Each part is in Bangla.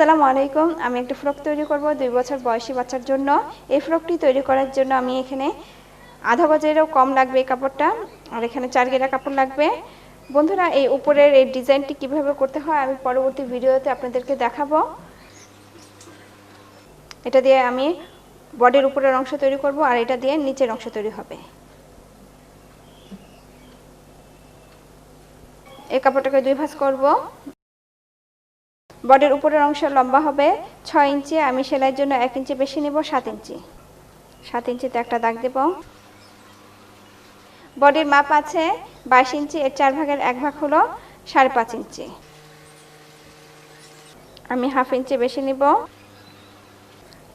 আসসালামু আলাইকুম। আমি একটা ফ্রক তৈরি করব দুই বছর বয়সী বাচ্চার জন্য। এই ফ্রকটি তৈরি করার জন্য আমি এখানে আধা গজেরও কম লাগবে এই কাপড়টা, আর এখানে চার গেরা কাপড় লাগবে। বন্ধুরা, এই উপরের এই ডিজাইনটি কীভাবে করতে হয় আমি পরবর্তী ভিডিওতে আপনাদেরকে দেখাবো। এটা দিয়ে আমি বডির উপরের অংশ তৈরি করব, আর এটা দিয়ে নিচের অংশ তৈরি হবে। এই কাপড়টাকে দুই ভাঁজ করব। বডির উপরের অংশ লম্বা হবে, ছয় ইঞ্চি। আমি সেলাইয়ের জন্য এক ইঞ্চি বেশি নেব, সাত ইঞ্চি। সাত ইঞ্চিতে একটা দাগ দেব। বডির মাপ আছে বাইশ ইঞ্চি, এর চার ভাগের এক ভাগ হলো সাড়ে পাঁচ ইঞ্চি। আমি হাফ ইঞ্চি বেশি নিব,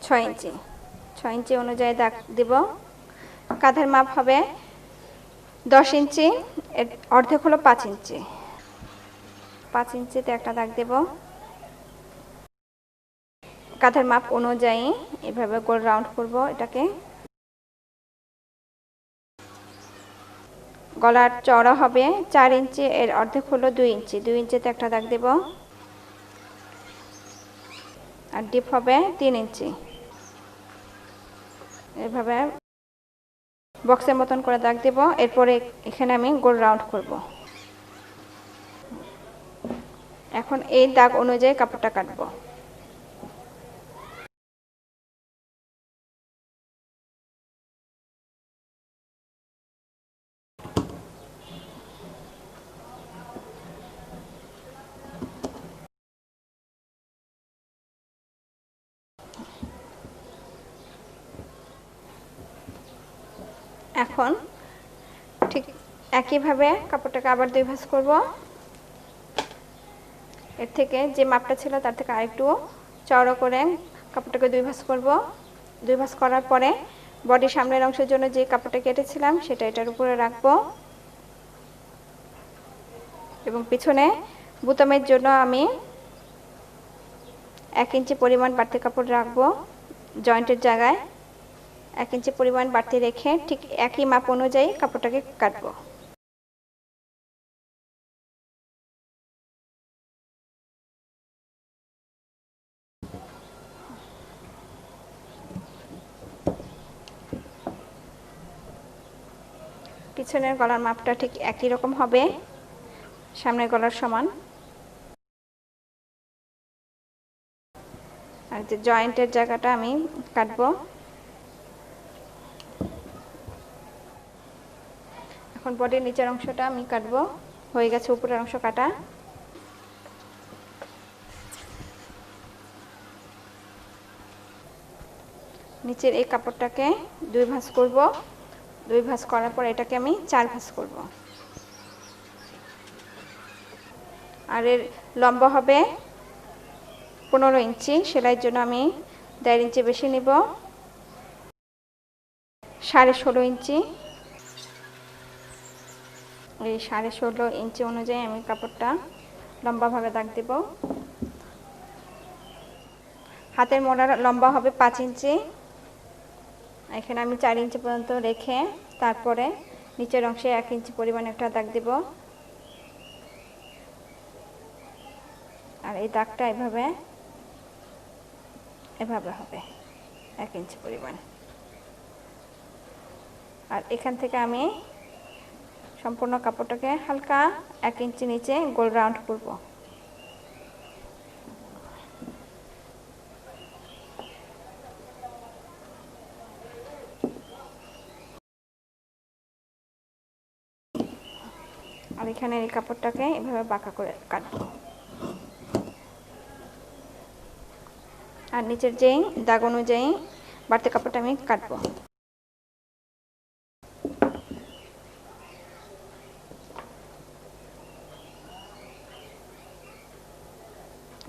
ছয় ইঞ্চি। ছয় ইঞ্চি অনুযায়ী দাগ দেব। কাঁধের মাপ হবে দশ ইঞ্চি, এর অর্ধেক হলো পাঁচ ইঞ্চি। পাঁচ ইঞ্চিতে একটা দাগ দেব। কাঁধের মাপ অনুযায়ী এভাবে গোল রাউন্ড করব এটাকে। গলার চড়া হবে চার ইঞ্চি, এর অর্ধেক হলো দুই ইঞ্চি। দুই ইঞ্চিতে একটা দাগ দেব। আর ডিপ হবে তিন ইঞ্চি। এভাবে বক্সের মতন করে দাগ দেব। এরপরে এখানে আমি গোল রাউন্ড করব। এখন এই দাগ অনুযায়ী কাপড়টা কাটবো। এখন ঠিক একইভাবে কাপড়টাকে আবার দুই ভাঁজ করব। এর থেকে যে মাপটা ছিল তার থেকে আরেকটু চওড়া করে কাপড়টাকে দুই ভাঁজ করব। দুই ভাঁজ করার পরে বডির সামনের অংশের জন্য যে কাপড়টা কেটেছিলাম সেটা এটার উপরে রাখব। এবং পিছনে বুতামের জন্য আমি এক ইঞ্চি পরিমাণ বাড়তি কাপড় রাখব। জয়েন্টের জায়গায় এক ইঞ্চি পরিমাণ বাড়তি রেখে ঠিক একই মাপ অনুযায়ী কাপড়টাকে কাটবো। পিছনের গলার মাপটা ঠিক একই রকম হবে, সামনের গলার সমান। আর যে জয়েন্টের জায়গাটা আমি কাটবো এখন বডির নিচের অংশটা আমি কাটবো। হয়ে গেছে উপরের অংশ কাটা। নিচের এই কাপড়টাকে দুই ভাঁজ করব। দুই ভাঁজ করার পর এটাকে আমি চার ভাঁজ করব। আর এর লম্বা হবে পনেরো ইঞ্চি। সেলাইয়ের জন্য আমি দেড় ইঞ্চি বেশি নিব। সাড়ে ষোলো ইঞ্চি। এই সাড়ে ষোলো ইঞ্চি অনুযায়ী আমি কাপড়টা লম্বাভাবে দাগ দেব। হাতের মোড়ার লম্বা হবে পাঁচ ইঞ্চি এখানে আমি চার ইঞ্চি পর্যন্ত রেখে তারপরে নিচের অংশে এক ইঞ্চি পরিমাণ একটা দাগ দেব। আর এই দাগটা এভাবে এভাবে হবে, এক ইঞ্চি পরিমাণ। আর এখান থেকে আমি সম্পূর্ণ কাপড়টাকে হালকা এক ইঞ্চি নিচে গোল রাউন্ড করব। আর এখানে এই কাপড়টাকে এভাবে বাঁকা করে কাটবো। আর নিচের যেই দাগ অনুযায়ী বাড়তি কাপড়টা আমি কাটবো।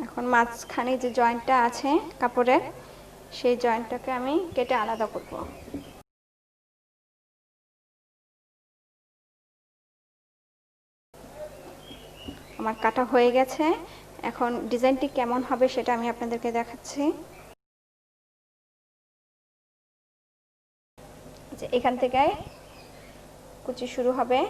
এখন মাঝখানে যে জয়েন্টটা আছে কাপড়ের, সেই জয়েন্টটাকে আমি কেটে আলাদা করব। আমার কাটা হয়ে গেছে। এখন ডিজাইনটি কেমন হবে সেটা আমি আপনাদেরকে দেখাচ্ছি। যে এখান থেকে কুচি শুরু হবে।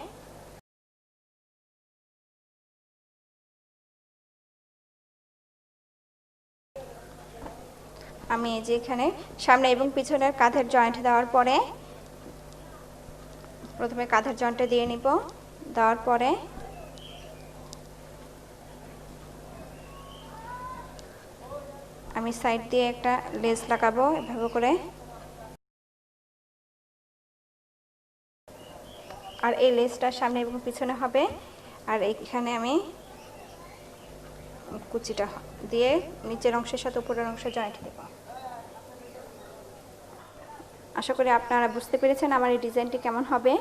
আমি এই যে এখানে সামনে এবং পিছনের কাঁধের জয়েন্ট দেওয়ার পরে, প্রথমে কাঁধের জয়েন্টটা দিয়ে নিব, দেওয়ার পরে আমি সাইড দিয়ে একটা লেস লাগাবো এভাবে করে। আর এই লেসটা সামনে এবং পিছনে হবে, আর এইখানে আমি কুচিটা দিয়ে নিচের অংশের সাথে উপরের অংশ জয়েন্ট দেব। আশা করি আপনারা বুঝতে পেরেছেন আমার এই ডিজাইনটি কেমন হবে।